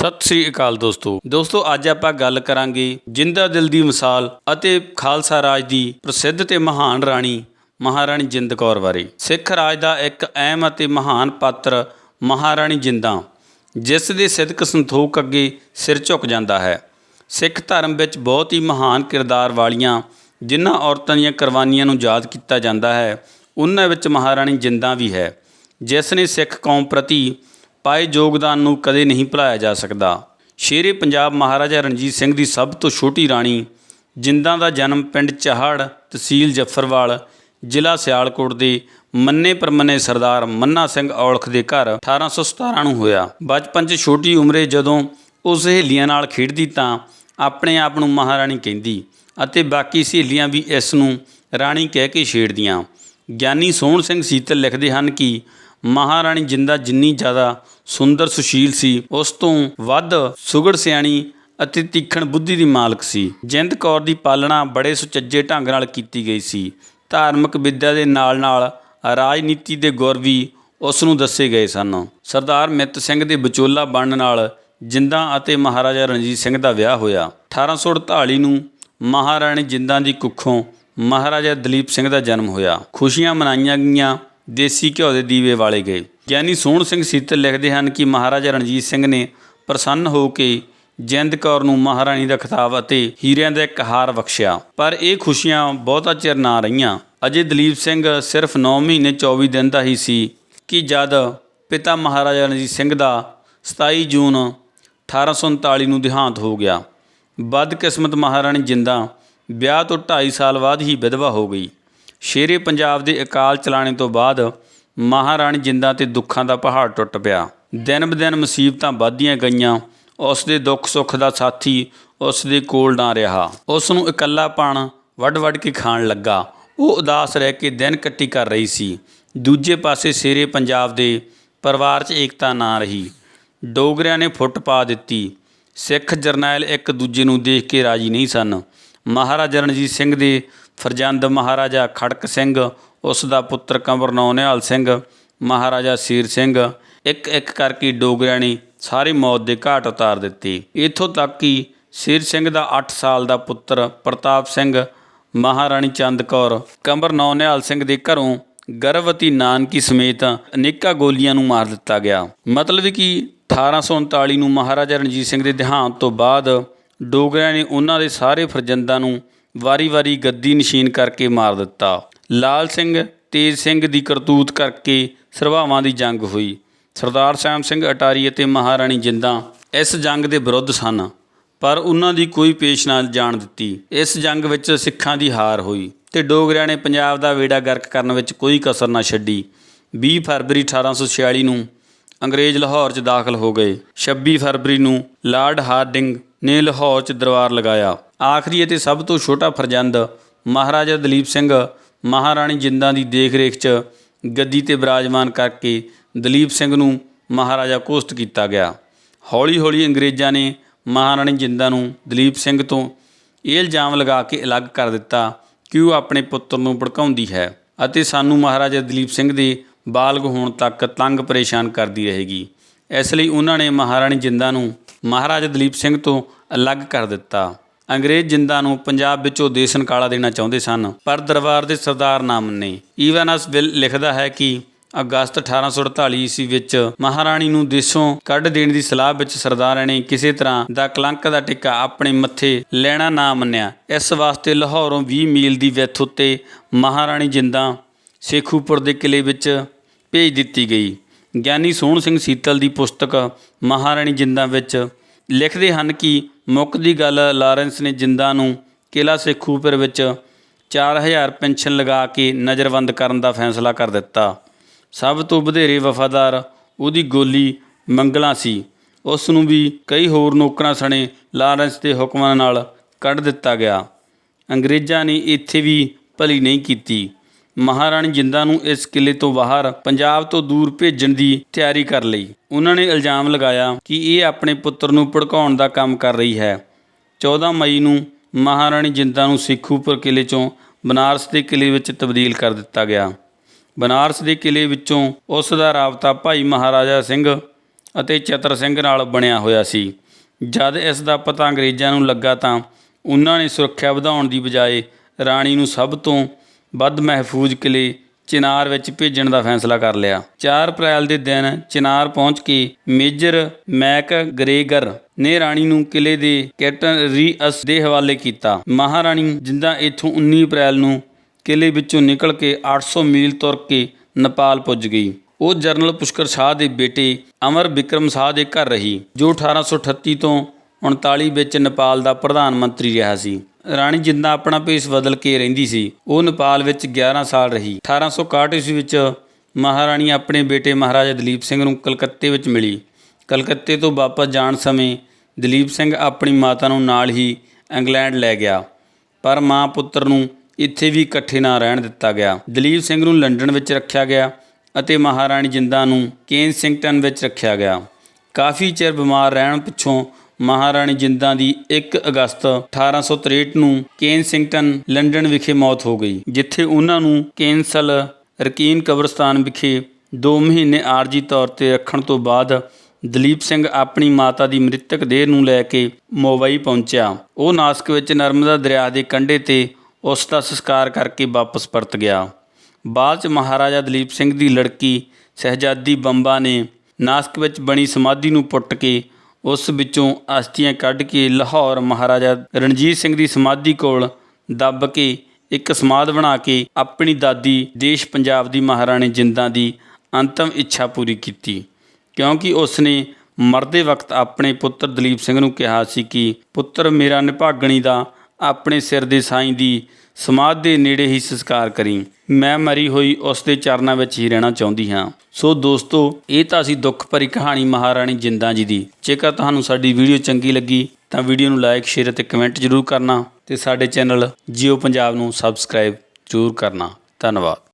ਸਤਿ ਸ੍ਰੀ ਅਕਾਲ ਦੋਸਤੋ। ਦੋਸਤੋ, ਅੱਜ ਆਪਾਂ ਗੱਲ ਕਰਾਂਗੇ ਜਿੰਦਾ ਦਿਲ ਦੀ ਮਿਸਾਲ ਅਤੇ ਖਾਲਸਾ ਰਾਜ ਦੀ ਪ੍ਰਸਿੱਧ ਤੇ ਮਹਾਨ ਰਾਣੀ, ਮਹਾਰਾਣੀ ਜਿੰਦ ਕੌਰ ਬਾਰੇ। ਸਿੱਖ ਰਾਜ ਦਾ ਇੱਕ ਅਹਿਮ ਅਤੇ ਮਹਾਨ ਪਾਤਰ ਮਹਾਰਾਣੀ ਜਿੰਦਾਂ, ਜਿਸ ਦੇ ਸਿਦਕ ਸੰਤੋਖ ਅੱਗੇ ਸਿਰ ਝੁਕ ਜਾਂਦਾ ਹੈ। ਸਿੱਖ ਧਰਮ ਵਿੱਚ ਬਹੁਤ ਹੀ ਮਹਾਨ ਕਿਰਦਾਰ ਵਾਲੀਆਂ ਜਿਨ੍ਹਾਂ ਔਰਤਾਂ ਦੀਆਂ ਕੁਰਬਾਨੀਆਂ ਨੂੰ ਯਾਦ ਕੀਤਾ ਜਾਂਦਾ ਹੈ, ਉਹਨਾਂ ਵਿੱਚ ਮਹਾਰਾਣੀ ਜਿੰਦਾਂ ਵੀ ਹੈ, ਜਿਸ ਨੇ ਸਿੱਖ ਕੌਮ ਪ੍ਰਤੀ ਪਾਏ ਯੋਗਦਾਨ ਨੂੰ ਕਦੇ ਨਹੀਂ ਭੁਲਾਇਆ ਜਾ ਸਕਦਾ। ਸ਼ੇਰੇ ਪੰਜਾਬ ਮਹਾਰਾਜਾ ਰਣਜੀਤ ਸਿੰਘ ਦੀ ਸਭ ਤੋਂ ਛੋਟੀ ਰਾਣੀ, ਜਿੰਦਾਂ ਦਾ ਜਨਮ ਪਿੰਡ ਚਹਾੜ ਤਹਿਸੀਲ ਜੱਫਰਵਾਲ, ਜ਼ਿਲ੍ਹਾ ਸਿਆਲਕੋਟ ਦੇ ਮੰਨੇ ਪਰਮੰਨੇ ਸਰਦਾਰ ਮੰਨਾ ਸਿੰਘ ਔਲਖ ਦੇ ਘਰ 1817 ਨੂੰ ਹੋਇਆ। ਬਚਪਨ 'ਚ ਛੋਟੀ ਉਮਰੇ ਜਦੋਂ ਉਹ ਸਹੇਲੀਆਂ ਨਾਲ ਖੇਡਦੀ ਤਾਂ ਆਪਣੇ ਆਪ ਨੂੰ ਮਹਾਰਾਣੀ ਕਹਿੰਦੀ ਅਤੇ ਬਾਕੀ ਸਹੇਲੀਆਂ ਵੀ ਇਸ ਨੂੰ ਰਾਣੀ ਕਹਿ ਕੇ ਛੇੜਦੀਆਂ। ਗਿਆਨੀ ਸੋਹਣ ਸਿੰਘ ਸੀਤਲ ਲਿਖਦੇ ਹਨ ਕਿ ਮਹਾਰਾਣੀ ਜਿੰਦਾ ਜਿੰਨੀ ਜ਼ਿਆਦਾ ਸੁੰਦਰ ਸੁਸ਼ੀਲ ਸੀ, ਉਸ ਤੋਂ ਵੱਧ ਸੁਗੜ ਸਿਆਣੀ ਅਤੇ ਤੀਖਣ ਬੁੱਧੀ ਦੀ ਮਾਲਕ ਸੀ। ਜਿੰਦ ਕੌਰ ਦੀ ਪਾਲਣਾ ਬੜੇ ਸੁਚੱਜੇ ਢੰਗ ਨਾਲ ਕੀਤੀ ਗਈ ਸੀ। ਧਾਰਮਿਕ ਵਿੱਦਿਆ ਦੇ ਨਾਲ-ਨਾਲ ਰਾਜਨੀਤੀ ਦੇ ਗੁਰ ਵੀ ਉਸ ਨੂੰ ਦੱਸੇ ਗਏ ਸਨ। ਸਰਦਾਰ ਮਿੱਤ ਸਿੰਘ ਦੇ ਵਿਚੋਲਾ ਬਣਨ ਨਾਲ ਜਿੰਦਾਂ ਅਤੇ ਮਹਾਰਾਜਾ ਰਣਜੀਤ ਸਿੰਘ ਦਾ ਵਿਆਹ ਹੋਇਆ। 1848 ਨੂੰ ਮਹਾਰਾਣੀ ਜਿੰਦਾਂ ਦੀ ਕੁੱਖੋਂ ਮਹਾਰਾਜਾ ਦਲੀਪ ਸਿੰਘ ਦਾ ਜਨਮ ਹੋਇਆ। ਖੁਸ਼ੀਆਂ ਮਨਾਈਆਂ ਗਈਆਂ। ਦੇਸੀ ਘਿਓ ਦੇ ਦੀਵੇ ਵਾਲੇ ਗਏ। ਗਿਆਨੀ ਸੋਹਣ ਸਿੰਘ ਸੀਤਲ ਲਿਖਦੇ ਹਨ ਕਿ ਮਹਾਰਾਜਾ ਰਣਜੀਤ ਸਿੰਘ ਨੇ ਪ੍ਰਸੰਨ ਹੋ ਕੇ ਜਿੰਦ ਕੌਰ ਨੂੰ ਮਹਾਰਾਣੀ ਦਾ ਖਿਤਾਬ ਅਤੇ ਹੀਰਿਆਂ ਦਾ ਇੱਕ ਹਾਰ ਬਖਸ਼ਿਆ। ਪਰ ਇਹ ਖੁਸ਼ੀਆਂ ਬਹੁਤਾ ਚਿਰ ਨਾ ਰਹੀਆਂ। ਅਜੇ ਦਲੀਪ ਸਿੰਘ ਸਿਰਫ 9 ਮਹੀਨੇ 24 ਦਿਨ ਦਾ ਹੀ ਸੀ ਕਿ ਜਦ ਪਿਤਾ ਮਹਾਰਾਜਾ ਰਣਜੀਤ ਸਿੰਘ ਦਾ 27 ਜੂਨ 1839 ਨੂੰ ਦੇਹਾਂਤ ਹੋ ਗਿਆ। ਬਦਕਿਸਮਤ ਮਹਾਰਾਣੀ ਜਿੰਦਾ ਵਿਆਹ ਤੋਂ 2.5 ਸਾਲ ਬਾਅਦ ਹੀ ਵਿਧਵਾ ਹੋ ਗਈ। ਸ਼ੇਰੇ ਪੰਜਾਬ ਦੇ ਅਕਾਲ ਚਲਾਣੇ ਤੋਂ ਬਾਅਦ ਮਹਾਰਾਣੀ ਜਿੰਦਾਂ ਤੇ ਦੁੱਖਾਂ ਦਾ ਪਹਾੜ ਟੁੱਟ ਪਿਆ। ਦਿਨ ਬਦਿਨ ਮੁਸੀਬਤਾਂ ਵੱਧਦੀਆਂ ਗਈਆਂ। ਉਸ ਦੇ ਦੁੱਖ ਸੁੱਖ ਦਾ ਸਾਥੀ ਉਸ ਦੇ ਕੋਲ ਨਾ ਰਿਹਾ। ਉਸ ਨੂੰ ਇਕੱਲਾਪਣ ਵੱਡ-ਵੱਡ ਕੇ ਖਾਣ ਲੱਗਾ। ਉਹ ਉਦਾਸ ਰਹਿ ਕੇ ਦਿਨ ਕੱਟੀ ਕਰ ਰਹੀ ਸੀ। ਦੂਜੇ ਪਾਸੇ ਸ਼ੇਰੇ ਪੰਜਾਬ ਦੇ ਪਰਿਵਾਰ 'ਚ ਏਕਤਾ ਨਾ ਰਹੀ। ਡੋਗਰਿਆਂ ਨੇ ਫੁੱਟ ਪਾ ਦਿੱਤੀ। ਸਿੱਖ ਜਰਨੈਲ ਇੱਕ ਦੂਜੇ ਨੂੰ ਦੇਖ ਕੇ ਰਾਜੀ ਨਹੀਂ ਸਨ। ਮਹਾਰਾਜਾ ਰਣਜੀਤ ਸਿੰਘ ਦੇ ਫਰਜ਼ੰਦ ਮਹਾਰਾਜਾ ਖੜਕ ਸਿੰਘ, ਉਸ ਦਾ ਪੁੱਤਰ ਕੰਵਰ ਨੌਨਿਹਾਲ ਸਿੰਘ, ਮਹਾਰਾਜਾ ਸੀਰ ਸਿੰਘ, ਇੱਕ ਇੱਕ ਕਰਕੇ ਡੋਗਰਿਆਂ ਨੇ ਸਾਰੀ ਮੌਤ ਦੇ ਘਾਟ ਉਤਾਰ ਦਿੱਤੇ। ਇਥੋਂ ਤੱਕ ਕਿ ਸੀਰ ਸਿੰਘ ਦਾ 8 ਸਾਲ ਦਾ ਪੁੱਤਰ ਪ੍ਰਤਾਪ ਸਿੰਘ, ਮਹਾਰਾਣੀ ਚੰਦ ਕੌਰ ਕੰਵਰ ਨੌਨਿਹਾਲ ਸਿੰਘ ਦੇ ਘਰੋਂ ਗਰਭਵਤੀ ਨਾਨਕੀ ਸਮੇਤ ਅਨੇਕਾਂ ਗੋਲੀਆਂ ਨੂੰ ਮਾਰ ਦਿੱਤਾ ਗਿਆ। ਮਤਲਬ ਕਿ 1839 ਨੂੰ ਮਹਾਰਾਜਾ ਰਣਜੀਤ ਸਿੰਘ ਦੇ ਦੇਹਾਂਤ ਤੋਂ ਬਾਅਦ ਡੋਗਰਿਆਂ ਨੇ ਉਹਨਾਂ ਦੇ ਸਾਰੇ ਫਰਜ਼ੰਦਾਂ ਨੂੰ ਵਾਰੀ-ਵਾਰੀ ਗੱਦੀ ਨਸ਼ੀਨ ਕਰਕੇ ਮਾਰ ਦਿੱਤਾ। ਲਾਲ ਸਿੰਘ, ਤੇਜ ਸਿੰਘ ਦੀ ਕਰਤੂਤ ਕਰਕੇ ਸਰਵਾਵਾਂ ਦੀ ਜੰਗ ਹੋਈ। ਸਰਦਾਰ ਸ਼ਾਮ ਸਿੰਘ ਅਟਾਰੀ ਅਤੇ ਮਹਾਰਾਣੀ ਜਿੰਦਾਂ ਇਸ ਜੰਗ ਦੇ ਵਿਰੁੱਧ ਸਨ, ਪਰ ਉਹਨਾਂ ਦੀ ਕੋਈ ਪੇਸ਼ ਨਾ ਜਾਣ ਦਿੱਤੀ। ਇਸ ਜੰਗ ਵਿੱਚ ਸਿੱਖਾਂ ਦੀ ਹਾਰ ਹੋਈ ਤੇ ਡੋਗਰਿਆਂ ਨੇ ਪੰਜਾਬ ਦਾ ਵੇੜਾ ਗਰਕ ਕਰਨ ਵਿੱਚ ਕੋਈ ਕਸਰ ਨਾ ਛੱਡੀ। 20 ਫਰਵਰੀ 1846 ਨੂੰ ਅੰਗਰੇਜ਼ ਲਾਹੌਰ 'ਚ ਦਾਖਲ ਹੋ ਗਏ। 26 ਫਰਵਰੀ ਨੂੰ ਲਾਰਡ ਹਾਰਡਿੰਗ ਨੇ ਲਾਹੌਰ 'ਚ ਦਰਬਾਰ ਲਗਾਇਆ। ਆਖਰੀ ਅਤੇ ਸਭ ਤੋਂ ਛੋਟਾ ਫਰਜ਼ੰਦ ਮਹਾਰਾਜਾ ਦਲੀਪ ਸਿੰਘ ਮਹਾਰਾਣੀ ਜਿੰਦਾਂ ਦੀ ਦੇਖ-ਰੇਖ 'ਚ ਗੱਦੀ ਤੇ ਬਿਰਾਜਮਾਨ ਕਰਕੇ ਦਲੀਪ ਸਿੰਘ ਨੂੰ ਮਹਾਰਾਜਾ ਕੋਸਟ ਕੀਤਾ ਗਿਆ। ਹੌਲੀ-ਹੌਲੀ ਅੰਗਰੇਜ਼ਾਂ ਨੇ ਮਹਾਰਾਣੀ ਜਿੰਦਾਂ ਨੂੰ ਦਲੀਪ ਸਿੰਘ ਤੋਂ ਇਹ ਇਲਜ਼ਾਮ ਲਗਾ ਕੇ ਅਲੱਗ ਕਰ ਦਿੱਤਾ ਕਿ ਉਹ ਆਪਣੇ ਪੁੱਤਰ ਨੂੰ ਭੜਕਾਉਂਦੀ ਹੈ ਅਤੇ ਸਾਨੂੰ ਮਹਾਰਾਜਾ ਦਲੀਪ ਸਿੰਘ ਦੇ ਬਾਲਗ ਹੋਣ ਤੱਕ ਤੰਗ ਪਰੇਸ਼ਾਨ ਕਰਦੀ ਰਹੇਗੀ। ਇਸ ਲਈ ਉਹਨਾਂ ਨੇ ਮਹਾਰਾਣੀ ਜਿੰਦਾਂ ਨੂੰ ਮਹਾਰਾਜਾ ਦਲੀਪ ਸਿੰਘ ਤੋਂ ਅਲੱਗ ਕਰ ਦਿੱਤਾ। ਅੰਗਰੇਜ਼ ਜਿੰਦਾਂ ਨੂੰ ਪੰਜਾਬ ਵਿੱਚੋਂ ਦੇਸ਼ ਨਿਕਾਲਾ ਦੇਣਾ ਚਾਹੁੰਦੇ ਸਨ, ਪਰ ਦਰਬਾਰ ਦੇ ਸਰਦਾਰ ਨਾ। ਮੰਨੇ ਈਵਨਸ ਵਿਲ ਲਿਖਦਾ ਹੈ ਕਿ ਅਗਸਤ 1848 ਈਸਵੀ ਵਿੱਚ ਮਹਾਰਾਣੀ ਨੂੰ ਦੇਸ਼ੋਂ ਕੱਢ ਦੇਣ ਦੀ ਸਲਾਹ ਵਿੱਚ ਸਰਦਾਰਾਂ ਨੇ ਕਿਸੇ ਤਰ੍ਹਾਂ ਦਾ ਕਲੰਕ ਦਾ ਟਿੱਕਾ ਆਪਣੇ ਮੱਥੇ ਲੈਣਾ ਨਾ ਮੰਨਿਆ। ਇਸ ਵਾਸਤੇ ਲਾਹੌਰੋਂ 20 ਮੀਲ ਦੀ ਵਿੱਥ ਉੱਤੇ ਮਹਾਰਾਣੀ ਜਿੰਦਾਂ ਸੇਖੂਪੁਰ ਦੇ ਕਿਲੇ ਵਿੱਚ ਭੇਜ ਦਿੱਤੀ ਗਈ। ਗਿਆਨੀ ਸੋਹਣ ਸਿੰਘ ਸੀਤਲ ਦੀ ਪੁਸਤਕ ਮਹਾਰਾਣੀ ਜਿੰਦਾਂ ਵਿੱਚ ਲਿਖਦੇ ਹਨ ਕਿ ਮੁੱਕ ਦੀ ਗੱਲ ਲਾਰੈਂਸ ਨੇ ਜਿੰਦਾਂ ਨੂੰ ਕਿਲਾ ਸੇਖੂਪੁਰ ਵਿੱਚ 4000 ਪੈਨਸ਼ਨ ਲਗਾ ਕੇ ਨਜ਼ਰਬੰਦ ਕਰਨ ਦਾ ਫੈਸਲਾ ਕਰ ਦਿੱਤਾ। ਸਭ ਤੋਂ ਵਧੇਰੇ ਵਫਾਦਾਰ ਉਹਦੀ ਗੋਲੀ ਮੰਗਲਾ ਸੀ। ਉਸ ਨੂੰ ਵੀ ਕਈ ਹੋਰ ਨੌਕਰਾਂ ਸਣੇ ਲਾਰੈਂਸ ਦੇ ਹੁਕਮਾਂ ਨਾਲ ਕੱਢ ਦਿੱਤਾ ਗਿਆ। ਅੰਗਰੇਜ਼ਾਂ ਨੇ ਇੱਥੇ ਵੀ ਭਲੀ ਨਹੀਂ ਕੀਤੀ। ਮਹਾਰਾਣੀ ਜਿੰਦਾ ਨੂੰ ਇਸ ਕਿਲੇ ਤੋਂ ਬਾਹਰ ਪੰਜਾਬ ਤੋਂ ਦੂਰ ਭੇਜਣ ਦੀ ਤਿਆਰੀ ਕਰ ਲਈ। ਉਹਨਾਂ ਨੇ ਇਲਜ਼ਾਮ ਲਗਾਇਆ ਕਿ ਇਹ ਆਪਣੇ ਪੁੱਤਰ ਨੂੰ ਭੜਕਾਉਣ ਦਾ ਕੰਮ ਕਰ ਰਹੀ ਹੈ। 14 ਮਈ ਨੂੰ ਮਹਾਰਾਣੀ ਜਿੰਦਾ ਨੂੰ ਸਿੱਖੂਪੁਰ ਕਿਲੇ ਚੋਂ ਬਨਾਰਸ ਦੇ ਕਿਲੇ ਵਿੱਚ ਤਬਦੀਲ ਕਰ ਦਿੱਤਾ ਗਿਆ। ਬਨਾਰਸ ਦੇ ਕਿਲੇ ਵਿੱਚੋਂ ਉਸ ਦਾ ਰਾਬਤਾ ਭਾਈ ਮਹਾਰਾਜਾ ਸਿੰਘ ਅਤੇ ਚਤਰ ਸਿੰਘ ਨਾਲ ਬਣਿਆ ਹੋਇਆ ਸੀ। ਜਦ ਇਸ ਦਾ ਪਤਾ ਅੰਗਰੇਜ਼ਾਂ ਨੂੰ ਲੱਗਾ ਤਾਂ ਉਹਨਾਂ ਨੇ ਸੁਰੱਖਿਆ ਵਧਾਉਣ ਦੀ ਬਜਾਏ ਰਾਣੀ ਨੂੰ ਸਭ ਤੋਂ ਵੱਧ ਮਹਿਫੂਜ਼ ਕਿਲੇ ਚਿਨਾਰ ਵਿੱਚ ਭੇਜਣ ਦਾ ਫੈਸਲਾ ਕਰ ਲਿਆ। 4 ਅਪ੍ਰੈਲ ਦੇ ਦਿਨ ਚਿਨਾਰ ਪਹੁੰਚ ਕੇ ਮੇਜਰ ਮੈਕ ਗਰੇਗਰ ਨੇ ਰਾਣੀ ਨੂੰ ਕਿਲੇ ਦੇ ਕੈਪਟਨ ਰੀਅਸ ਦੇ ਹਵਾਲੇ ਕੀਤਾ। ਮਹਾਰਾਣੀ ਜਿੰਦਾ ਇੱਥੋਂ 19 ਅਪ੍ਰੈਲ ਨੂੰ ਕਿਲੇ ਵਿੱਚੋਂ ਨਿਕਲ ਕੇ 800 ਮੀਲ ਤੁਰ ਕੇ ਨੇਪਾਲ ਪੁੱਜ ਗਈ। ਉਹ ਜਨਰਲ ਪੁਸ਼ਕਰ ਸ਼ਾਹ ਦੇ ਬੇਟੇ ਅਮਰ ਬਿਕਰਮ ਸ਼ਾਹ ਦੇ ਘਰ ਰਹੀ, ਜੋ 1838 ਤੋਂ 39 ਵਿੱਚ ਨੇਪਾਲ ਦਾ ਪ੍ਰਧਾਨ ਮੰਤਰੀ ਰਿਹਾ ਸੀ। ਰਾਣੀ ਜਿੰਦਾ ਆਪਣਾ ਭੇਸ ਬਦਲ ਕੇ ਰਹਿੰਦੀ ਸੀ। ਉਹ ਨੇਪਾਲ ਵਿੱਚ 11 ਸਾਲ ਰਹੀ। 1861 ਈਸਵੀ ਵਿੱਚ ਮਹਾਰਾਣੀ ਆਪਣੇ ਬੇਟੇ ਮਹਾਰਾਜਾ ਦਲੀਪ ਸਿੰਘ ਨੂੰ ਕਲਕੱਤੇ ਵਿੱਚ ਮਿਲੀ। ਕਲਕੱਤੇ ਤੋਂ ਵਾਪਸ ਜਾਣ ਸਮੇਂ ਦਲੀਪ ਸਿੰਘ ਆਪਣੀ ਮਾਤਾ ਨੂੰ ਨਾਲ ਹੀ ਇੰਗਲੈਂਡ ਲੈ ਗਿਆ। ਪਰ ਮਾਂ ਪੁੱਤਰ ਨੂੰ ਇੱਥੇ ਵੀ ਇਕੱਠੇ ਨਾ ਰਹਿਣ ਦਿੱਤਾ ਗਿਆ। ਦਲੀਪ ਸਿੰਘ ਨੂੰ ਲੰਡਨ ਵਿੱਚ ਰੱਖਿਆ ਗਿਆ ਅਤੇ ਮਹਾਰਾਣੀ ਜਿੰਦਾ ਨੂੰ ਕੇਨਸਿੰਗਟਨ ਵਿੱਚ ਰੱਖਿਆ ਗਿਆ। ਕਾਫੀ ਚਿਰ ਬਿਮਾਰ ਰਹਿਣ ਪਿੱਛੋਂ ਮਹਾਰਾਣੀ ਜਿੰਦਾਂ ਦੀ 1 ਅਗਸਤ 1863 ਨੂੰ ਕੇਨਸਿੰਗਟਨ ਲੰਡਨ ਵਿਖੇ ਮੌਤ ਹੋ ਗਈ, ਜਿੱਥੇ ਉਹਨਾਂ ਨੂੰ ਕੇਨਸਲ ਰਕੀਨ ਕਬਰਸਤਾਨ ਵਿਖੇ 2 ਮਹੀਨੇ ਆਰਜੀ ਤੌਰ ਤੇ ਰੱਖਣ ਤੋਂ ਬਾਅਦ ਦਲੀਪ ਸਿੰਘ ਆਪਣੀ ਮਾਤਾ ਦੀ ਮ੍ਰਿਤਕ ਦੇਹ ਨੂੰ ਲੈ ਕੇ ਮੁੰਬਈ ਪਹੁੰਚਿਆ। ਉਹ ਨਾਸਕ ਵਿੱਚ ਨਰਮਦਾ ਦਰਿਆ ਦੇ ਕੰਢੇ ਤੇ ਉਸ ਦਾ ਸੰਸਕਾਰ ਕਰਕੇ ਵਾਪਸ ਪਰਤ ਗਿਆ। ਬਾਅਦ ਚ ਮਹਾਰਾਜਾ ਦਲੀਪ ਸਿੰਘ ਦੀ ਲੜਕੀ ਸਹਿਜਾਦੀ ਬੰਬਾ ਨੇ ਨਾਸਕ ਵਿੱਚ ਬਣੀ ਸਮਾਧੀ ਨੂੰ ਪੁੱਟ ਕੇ ਉਸ ਵਿੱਚੋਂ ਅਸਥੀਆਂ ਕੱਢ ਕੇ ਲਾਹੌਰ ਮਹਾਰਾਜਾ ਰਣਜੀਤ ਸਿੰਘ ਦੀ ਸਮਾਧੀ ਕੋਲ ਦੱਬ ਕੇ ਇੱਕ ਸਮਾਧ ਬਣਾ ਕੇ ਆਪਣੀ ਦਾਦੀ ਦੇਸ਼ ਪੰਜਾਬ ਦੀ ਮਹਾਰਾਣੀ ਜਿੰਦਾਂ ਦੀ ਅੰਤਮ ਇੱਛਾ ਪੂਰੀ ਕੀਤੀ। ਕਿਉਂਕਿ ਉਸ ਨੇ ਮਰਦੇ ਵਕਤ ਆਪਣੇ ਪੁੱਤਰ ਦਲੀਪ ਸਿੰਘ ਨੂੰ ਕਿਹਾ ਸੀ ਕਿ, ਪੁੱਤਰ, ਮੇਰਾ ਨਿਭਾਗਣੀ ਦਾ ਆਪਣੇ ਸਿਰ ਦੇ ਸਾਈਂ ਦੀ ਸਮਾਧ ਦੇ ਨੇੜੇ ਹੀ ਸੰਸਕਾਰ ਕਰੀ। ਮੈਂ ਮਰੀ ਹੋਈ ਉਸ ਦੇ ਚਰਨਾਂ ਵਿੱਚ ਹੀ ਰਹਿਣਾ ਚਾਹੁੰਦੀ ਹਾਂ। ਸੋ ਦੋਸਤੋ, ਇਹ ਤਾਂ ਸੀ ਦੁੱਖ ਭਰੀ ਕਹਾਣੀ ਮਹਾਰਾਣੀ ਜਿੰਦਾਂ ਜੀ ਦੀ। ਜੇਕਰ ਤੁਹਾਨੂੰ ਸਾਡੀ ਵੀਡੀਓ ਚੰਗੀ ਲੱਗੀ, ਤਾਂ ਵੀਡੀਓ ਨੂੰ ਲਾਈਕ, ਸ਼ੇਅਰ ਅਤੇ ਕਮੈਂਟ ਜ਼ਰੂਰ ਕਰਨਾ ਤੇ ਸਾਡੇ ਚੈਨਲ ਜੀਓ ਪੰਜਾਬ ਨੂੰ ਸਬਸਕ੍ਰਾਈਬ ਜ਼ਰੂਰ ਕਰਨਾ। ਧੰਨਵਾਦ।